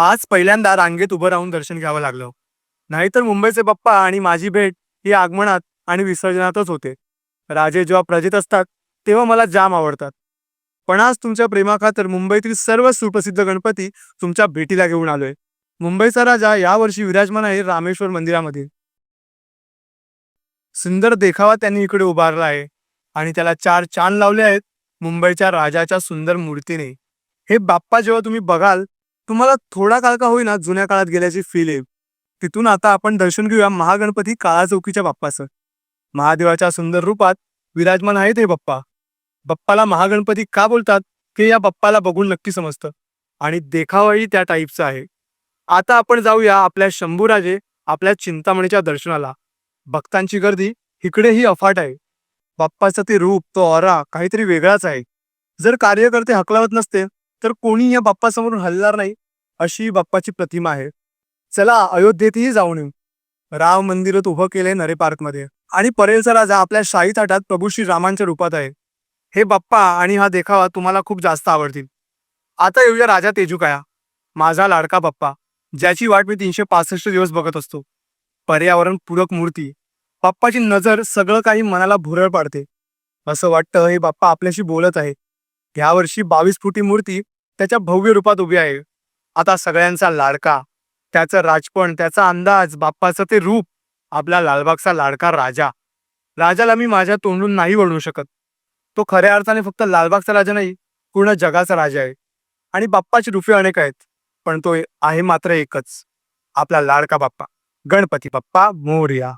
आज पहिल्यांदा रांगेत उभं राहून दर्शन घ्यावं लागलं. नाहीतर मुंबईचे बाप्पा आणि माझी भेट ही आगमनात आणि विसर्जनातच होते. राजे जेव्हा प्रजेत असतात तेव्हा मला जाम आवडतात. पण आज तुमच्या प्रेमाखातर मुंबईतील सर्व सुप्रसिद्ध गणपती तुमच्या भेटीला घेऊन आलोय. मुंबईचा राजा यावर्षी विराजमान आहे रामेश्वर मंदिरामध्ये. सुंदर देखावा त्यांनी इकडे उभारला आहे आणि त्याला चार चांद लावले आहेत मुंबईच्या राजाच्या सुंदर मूर्तीने. हे बाप्पा जेव्हा तुम्ही बघाल तुम्हाला थोडा काळ का होईना जुन्या काळात गेल्याची फील येईल. तिथून आता आपण दर्शन घेऊया महागणपती काळा चौकीच्या बाप्पाचं. महादेवाच्या सुंदर रूपात विराजमान आहेत हे बाप्पा. बाप्पाला महागणपती का बोलतात ते या बाप्पाला बघून नक्की समजतं. आणि देखावाही त्या टाईपचा आहे. आता आपण जाऊया आपल्या शंभूराजे आपल्या चिंतामणीच्या दर्शनाला. भक्तांची गर्दी इकडेही अफाट आहे. बाप्पाचं ते रूप तो ऑरा काहीतरी वेगळाच आहे. जर कार्यकर्ते हकलावत नसते तर कोणी या बाप्पासमोरून हलणार नाही अशी बाप्पाची प्रतिमा आहे. चला अयोध्येतही जाऊन येऊ. राम मंदिरात उभं केलंय नरे पार्कमध्ये. आणि परेलचा राजा आपल्या शाही ताटात प्रभू श्री रामांच्या रूपात आहे. हे बाप्पा आणि हा देखावा तुम्हाला खूप जास्त आवडतील. आता येऊया राजा तेजुकाया माझा लाडका बाप्पा ज्याची वाट मी तीनशे पासष्ट दिवस बघत असतो. पर्यावरण पूरक मूर्ती. बाप्पाची नजर सगळं काही मनाला भुरळ पाडते. असं वाटतं हे बाप्पा आपल्याशी बोलत आहे. यावर्षी बावीस फुटी मूर्ती त्याच्या भव्य रूपात उभी आहे. आता सगळ्यांचा लाडका त्याचं राजपण त्याचा अंदाज बाप्पाचं ते रूप आपला लालबागचा लाडका राजा. राजाला मी माझ्या तोंडून नाही वळवू शकत. तो खऱ्या अर्थाने फक्त लालबागचा राजा नाही पूर्ण जगाचा राजा आहे. आणि बाप्पाची रूपे अनेक आहेत पण तो आहे मात्र एकच आपला लाडका बाप्पा गणपती बाप्पा मोर्या.